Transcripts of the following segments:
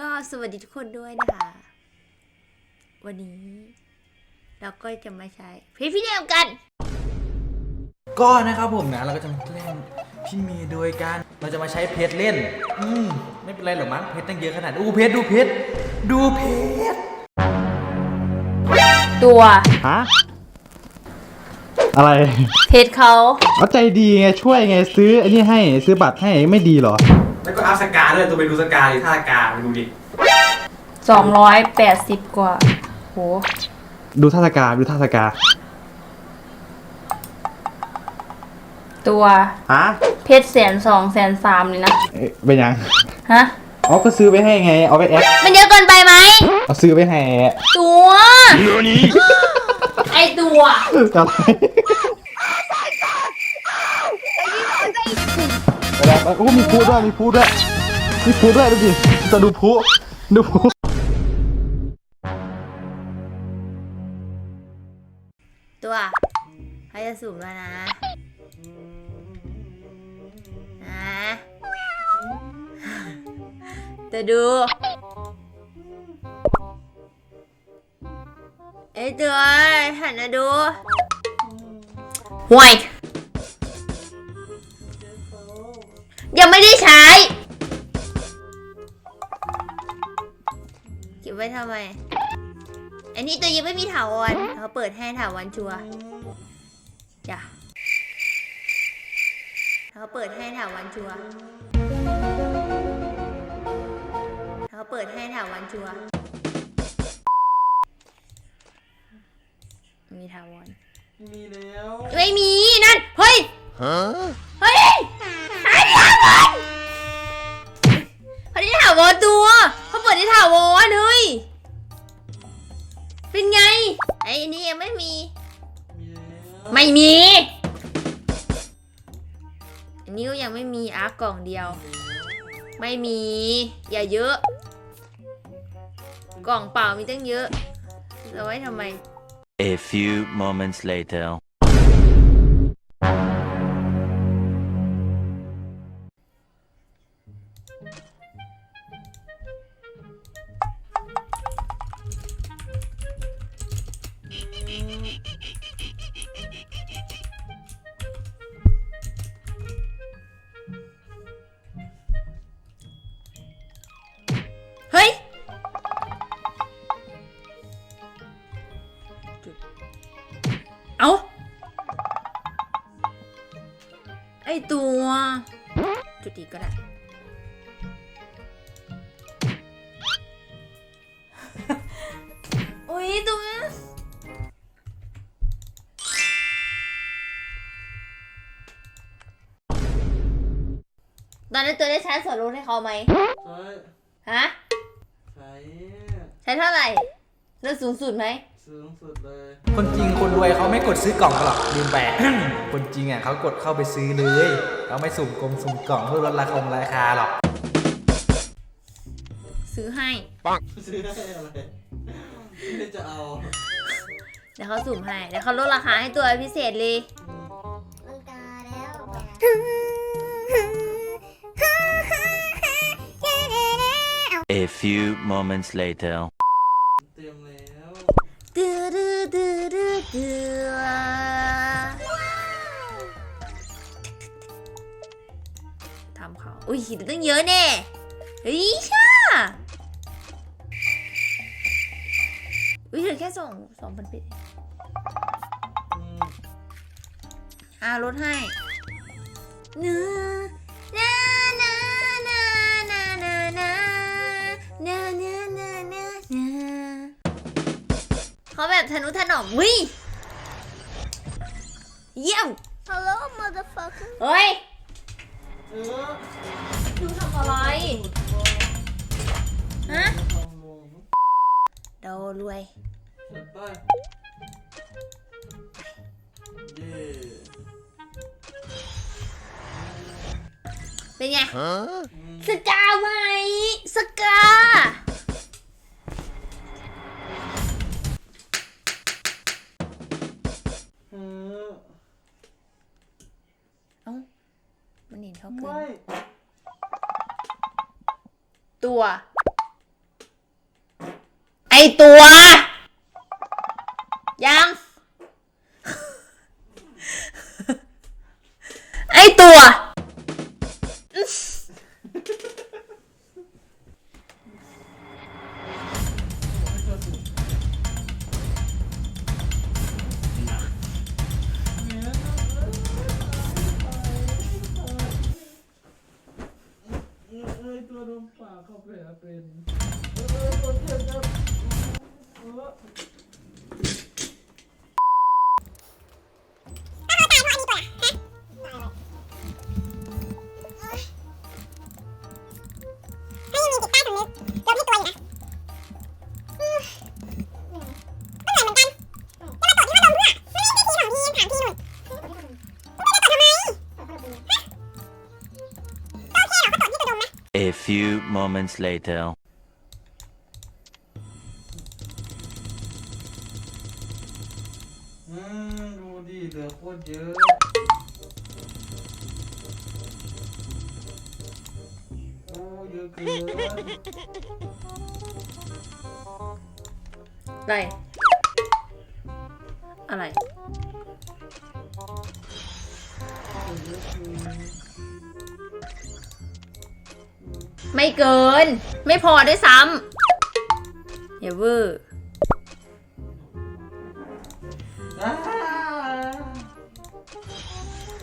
ก็สวัสดีทุกคนด้วยนะคะ วันนี้ เราก็จะมาใช้เพลงพี่เดียวกัน ก็นะครับผมนะเราก็จะมาเล่นพี่เมย์โดยการเราจะมาใช้เพชรเล่น อืมไม่เป็นไรหรอกมั้งเพชรตั้งเยอะขนาดอู้เพชรดูเพชรดูเพชรตัวฮะอะไรเพจเขาเอาใจดีไงช่วยไงซื้ออันนี้ให้ซื้อบัตรให้ไม่ดีเหรอ แล้วก็อัพสกาด้วยตัวไปดูสกาดิท่าสกาไปดูดิสองร้อยแปดสิบกว่า โห ดูท่าสกาดูท่าสกาตัวฮะเพชรแสนสองแสนสามเลยนะ เอ๊ะเป็นยังฮะ อ๋อก็ซื้อไปให้ไง เอาไปแอปมันเยอะเกินไปไหม เอาซื้อไปให้ตัว ไอตัว อะไร แล้วโอ้มีพูด้วยมีพูด้วยมีพูด้วยดูดิจะดูพูดูพูตัวเขาจะสูบแล้วนะนะตัวดู เอ้ยตัวหันมาดูห่วย ยังไม่ได้ใช้ เก็บไว้ทำไม อันนี้ตัวยังไม่มีถาวรเขาเปิดให้ถาวรชัวร์จ้ะเขาเปิดให้ถาวรชัวร์เขาเปิดให้ถาวรชัวร์มีถาวร มีแล้ว ไม่มีนั่น เฮ้ยเฮ้ย ได้ถาวรเฮ้ย เป็นไง ไอ้นี่ยังไม่มี ไม่มีอันนี้ก็ยังไม่มีอาร์กกล่องเดียว ไม่มี อย่าเยอะ กล่องเปล่ามีตั้งเยอะเราไว้ทำไม A few moments later. อุ้ยตัวตอนนั้นตัวได้ใช้ส่วนลดให้เขาไหมใช่ฮะ ใช่ใช้เท่าไหร่เลือกสูงสุดไหม สูงสุดเลย คนจริงคนรวยเขาไม่กดซื้อกล่องกันหรอกลืมไป คนจริงอะเขากดเข้าไปซื้อเลยเขาไม่สุ่มกลมสุ่มกล่องเพื่อลดราคาราคาหรอก ซื้อให้ซื้อได้อะไร ไม่จะเอาเดี๋ยวเขาสุ่มให้ เดี๋ยวเขาลดราคาให้ตัวพิเศษเลย มันกาแล้ว A few moments later. เตรียมแล้วดื้อดื้อดื้อดื้อดื้อทำเขาอุ้ยหินตั้งเยอะแน่เฮ้ยช่าอุ้ยเหลือแค่สองสองพันปิดอ่าลดให้เนื้อนานานานานานานานานานานาเขาแบบทนุถนอมวิเยี่ยม Hello motherfucker เฮ้ยเออดูทำอะไร ฮะทำลงเรารวย จัดไป เย่เป็นไง Huh? สกาไหมสกาเออเอ้า มันเห็นเขาเกินไม่ตัวตัว ยัง ไอตัว A few moments later. อืมดูดิเหลือโคตรเยอะ โอ้เยอะเกินอะไร อะไร ไม่เกิน ไม่พอด้วยซ้ำอย่าเวอร์อ่า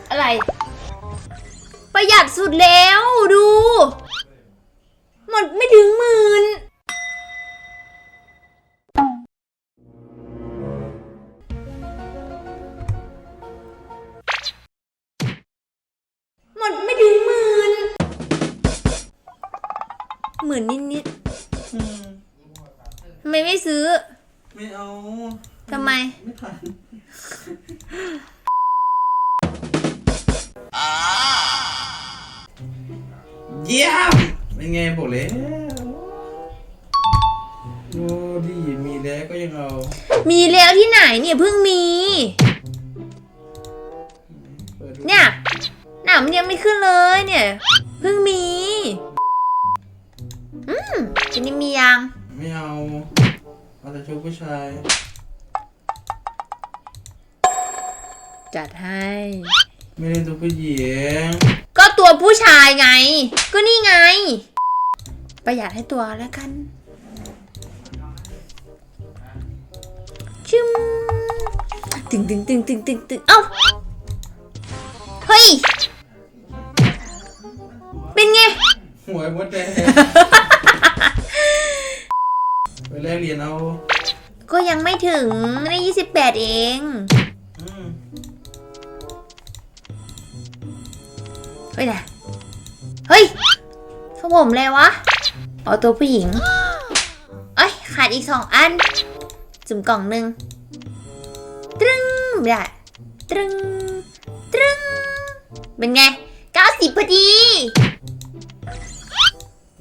อะไร ประหยัดสุดแล้วดู หมดไม่ถึงหมื่น ไมไม่ซื้อ ไม่เอาทำไม ไม่ทันเยี่ยมเป็นไงบอกเลยโอ้ดีมีแล้วก็ยังเอา มีแล้วที่ไหนเนี่ยเพิ่งมีเปิดดูเนี่ยหนามันยังไม่ขึ้นเลยเนี่ย เพิ่งมี อืมทีนี้มียัง ไม่เอาเอาแต่ชุดผู้ชายจัดให้ ไม่เล่นตัวผู้หญิงก็ตัวผู้ชายไง ก็นี่ไง ประหยัดให้ตัวแล้วกันชึมตึงตึงตึงตึงตึงตึงเอ้าเฮ้ย เป็นไง หวยมดแดง ดเองเฮ้ยนะเฮ้ยพวกผมเลยวะเอาตัวผู้หญิงเอ้ยขาดอีกสองอัน จุ่มกล่องหนึ่งตรึงไม่ได้ตรึงตรึงเป็นไงเก้าสิบพอดี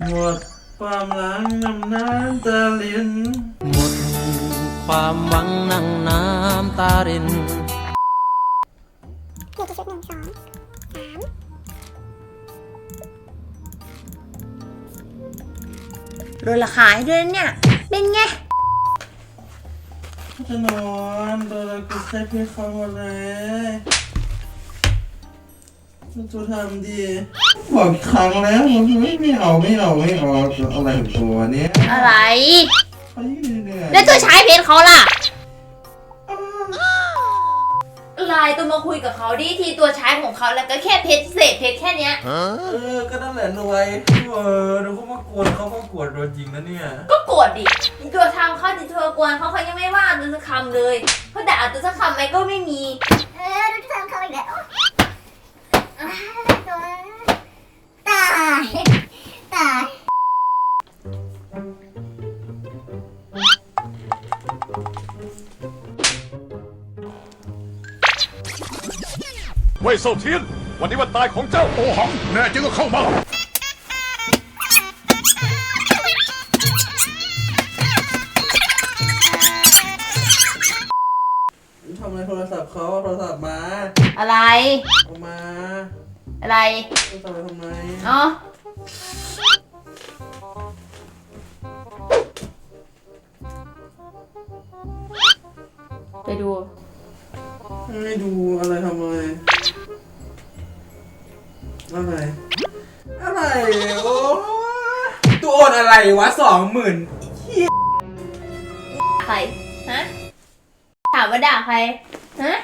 หมดความหลังน้ำน้ำตาลิน ความหวังนั่งน้ำตารินลดราคาให้ด้วยนะเนี่ย เป็นไง จะนอนโดนอะไรกูใช้เพื่อเขาหมดเลยตัวทำดีบอกอีกครั้งแล้วมันไม่ไม่เอาไม่เอาไม่เอาอะไรของตัวเนี้ยอะไร เขายิ่งเหนื่อยแล้วตัวใช้เพจเขาล่ะ ไลน์ตัวมาคุยกับเขาดิทีตัวใช้ของเขาแล้วก็แค่เพจเศษเพจแค่เนี้ย เออ ก็นั่นแหละหน่วยเออเดี๋ยวเขามากวนเขาก็กวนตัวจริงนะเนี่ย ก็โกรธดิอีตัวทำเขาติตัวกวนเขาเขายังไม่ว่าตัวสักคำเลยเขาด่าตัวสักคำไหมก็ไม่มี เออดูทำเขาอีกแล้วอ่าตัวตาย ตาย เว่ยเซาเทียน วันนี้วันตายของเจ้าโอหังแน่จริงก็เข้ามาทำอะไรโทรศัพท์เขาเอาโทรศัพท์มาอะไร เอามาอะไร โทรศัพท์ไปทำไมเนาะไปดู ไม่ดูอะไรทำอะไร อะไรอะไรโอ้ตัวโอนอะไรวะสองหมื่นใคร ฮะ ถามว่าด่าใคร ฮะ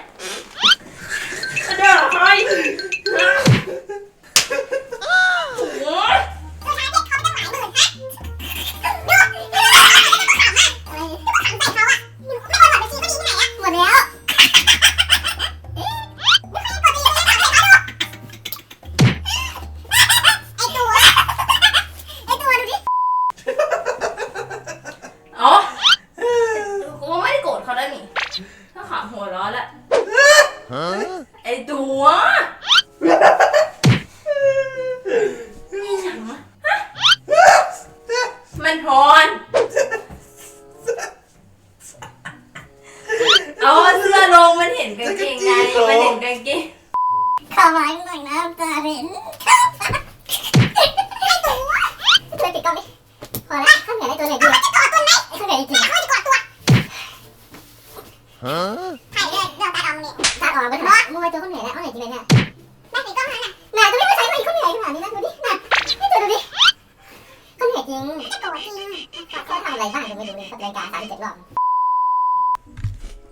ข้างเหนือจริงจะกดจริงเขาทำอะไรบ้างดูไม่รู้เลยรายการสามเจ็ดรอบ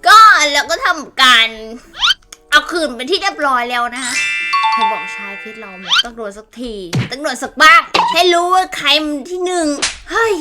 ก็แล้วก็ทำการ เอาคืนเป็นที่เรียบร้อยแล้วนะคะเธอบอกชายพิษเราหมดต้องโดนสักที ต้องโดนสักบ้าง ให้รู้ว่าใครมันที่หนึ่ง เฮ้ย